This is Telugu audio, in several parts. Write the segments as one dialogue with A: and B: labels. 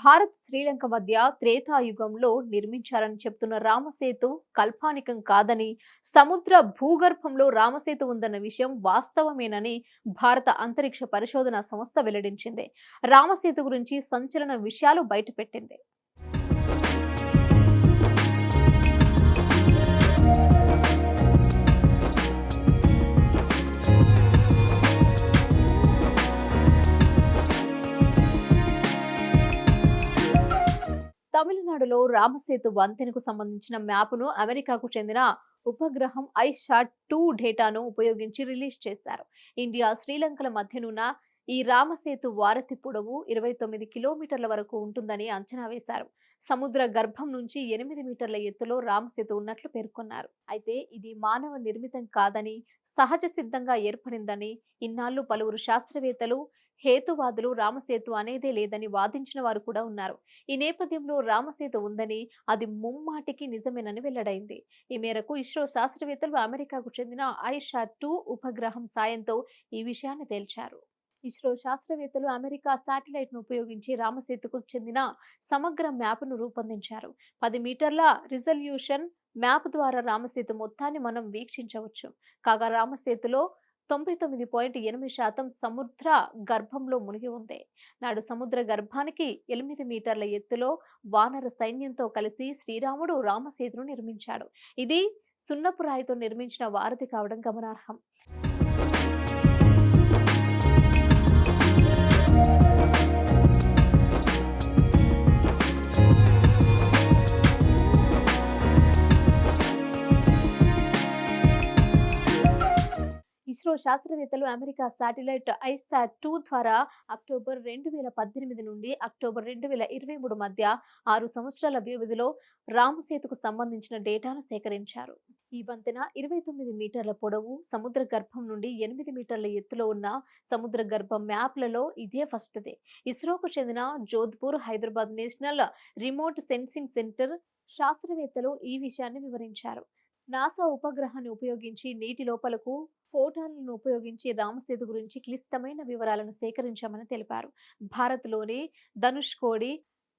A: భారత్ శ్రీలంక మధ్య త్రేతాయుగంలో నిర్మించారని చెప్తున్న రామసేతు కల్పానికం కాదని సముద్ర భూగర్భంలో రామసేతు ఉందన్న విషయం వాస్తవమేనని భారత అంతరిక్ష పరిశోధన సంస్థ వెల్లడించింది. రామసేతు గురించి సంచలన విషయాలు బయటపెట్టింది. తమిళనాడులో రామసేతు వంతెనకు సంబంధించిన మ్యాప్ను అమెరికాకు చెందిన ఉపగ్రహం ఐషాట్ టూ డేటాను ఉపయోగించి రిలీజ్ చేశారు. ఇండియా శ్రీలంకల మధ్యనున్న ఈ రామసేతు వారతి పొడవు ఇరవై తొమ్మిది కిలోమీటర్ల వరకు ఉంటుందని అంచనా వేశారు. సముద్ర గర్భం నుంచి ఎనిమిది మీటర్ల ఎత్తులో రామసేతు ఉన్నట్లు పేర్కొన్నారు. అయితే ఇది మానవ నిర్మితం కాదని సహజ సిద్ధంగా ఏర్పడిందని ఇన్నాళ్ళు పలువురు శాస్త్రవేత్తలు హేతువాదులు రామసేతు అనేదే లేదని వాదించిన వారు కూడా ఉన్నారు. ఈ నేపథ్యంలో రామసేతు ఉందని అది ముమ్మాటికి నిజమేనని వెల్లడైంది. ఈ మేరకు ఇస్రో శాస్త్రవేత్తలు అమెరికాకు చెందిన ఐషా టూ ఉపగ్రహం సాయంతో ఈ విషయాన్ని తేల్చారు. ఇస్రో శాస్త్రవేత్తలు అమెరికా శాటిలైట్ను ఉపయోగించి రామసేతుకు చెందిన సమగ్ర మ్యాప్ను రూపొందించారు. పది మీటర్ల రిజల్యూషన్ మ్యాప్ ద్వారా రామసేతు మొత్తాన్ని మనం వీక్షించవచ్చు. కాగా రామసేతులో తొంభై తొమ్మిది పాయింట్ ఎనిమిది శాతం సముద్ర గర్భంలో మునిగి ఉంది. నాడు సముద్ర గర్భానికి ఎనిమిది మీటర్ల ఎత్తులో వానర సైన్యంతో కలిసి శ్రీరాముడు రామసేతును నిర్మించాడు. ఇది సున్నపు రాయితో నిర్మించిన వారధి కావడం గమనార్హం. శాస్త్రవేత్తలు అమెరికా శాటిలైట్ ఐసాట్ టూ ద్వారా అక్టోబర్ రెండు వేల పద్దెనిమిది నుండి అక్టోబర్ రెండు వేల ఇరవై మూడు మధ్య ఆరు సంవత్సరాల వ్యవధిలో రామసేతుకు సంబంధించిన డేటాను సేకరించారు. ఈ వంతెన ఇరవై తొమ్మిది మీటర్ల పొడవు సముద్ర గర్భం నుండి ఎనిమిది మీటర్ల ఎత్తులో ఉన్న సముద్ర గర్భం మ్యాప్లలో ఇదే ఫస్ట్దే. ఇస్రోకు చెందిన Jodhpur Hyderabad national remote sensing centre శాస్త్రవేత్తలు ఈ విషయాన్ని వివరించారు. నాసా ఉపగ్రహాన్ని ఉపయోగించి నీటి లోపలకు ఫోటాన్లను ఉపయోగించి రామసేతు గురించి క్లిష్టమైన వివరాలను సేకరించామని తెలిపారు. భారత్లోని ధనుష్కోడి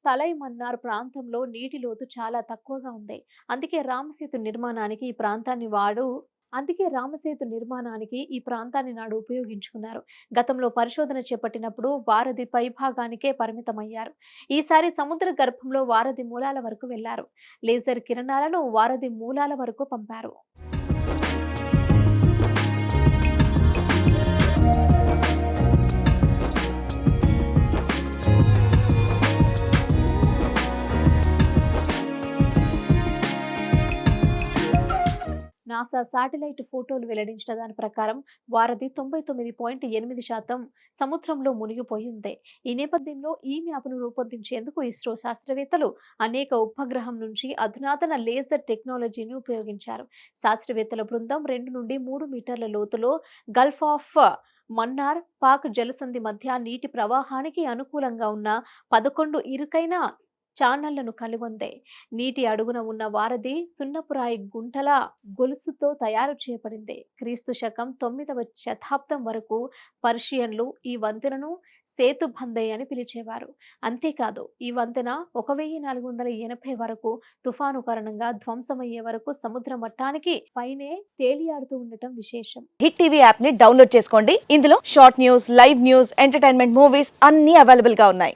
A: తలైమన్నార్ ప్రాంతంలో నీటి లోతు చాలా తక్కువగా ఉంది. అందుకే రామసేతు నిర్మాణానికి ఈ ప్రాంతాన్ని వాడు అందుకే రామసేతు నిర్మాణానికి ఈ ప్రాంతాన్ని నాడు ఉపయోగించుకున్నారు. గతంలో పరిశోధన చేపట్టినప్పుడు వారధి పైభాగానికే పరిమితమయ్యారు. ఈసారి సముద్ర గర్భంలో వారధి మూలాల వరకు వెళ్ళారు. లేజర్ కిరణాలను వారధి మూలాల వరకు పంపారు. నాసా శాటిలైట్ ఫోటోలు వెల్లడించిన దాని ప్రకారం వారధి తొంభై తొమ్మిది పాయింట్ ఎనిమిది శాతం సముద్రంలో మునిగిపోయింది. ఈ నేపథ్యంలో ఈ మ్యాప్ను రూపొందించేందుకు ఇస్రో శాస్త్రవేత్తలు అనేక ఉపగ్రహం నుంచి అధునాతన లేజర్ టెక్నాలజీని ఉపయోగించారు. శాస్త్రవేత్తల బృందం రెండు నుండి మూడు మీటర్ల లోతులో గల్ఫ్ ఆఫ్ మన్నార్ పాక్ జలసంధి మధ్య నీటి ప్రవాహానికి అనుకూలంగా ఉన్న పదకొండు ఇరుకైన ఛానళ్ళను కలిగొందే నీటి అడుగున ఉన్న వారధి సున్నపురాయి గుంటల గొలుసుతో తయారు చేయబడింది. క్రీస్తు శకం తొమ్మిదవ శతాబ్దం వరకు పర్షియన్లు ఈ వంతెనను సేతుబందై అని పిలిచేవారు. అంతేకాదు ఈ వంతెన ఒక వెయ్యి నాలుగు వందల ఎనభై వరకు తుఫాను కారణంగా ధ్వంసమయ్యే వరకు సముద్ర మట్టానికి పైనే తేలియాడుతూ ఉండటం విశేషం.
B: హిట్ టీవీ యాప్ని డౌన్లోడ్ చేసుకోండి. ఇందులో short news live news entertainment movies అన్ని అవైలబుల్గా ఉన్నాయి.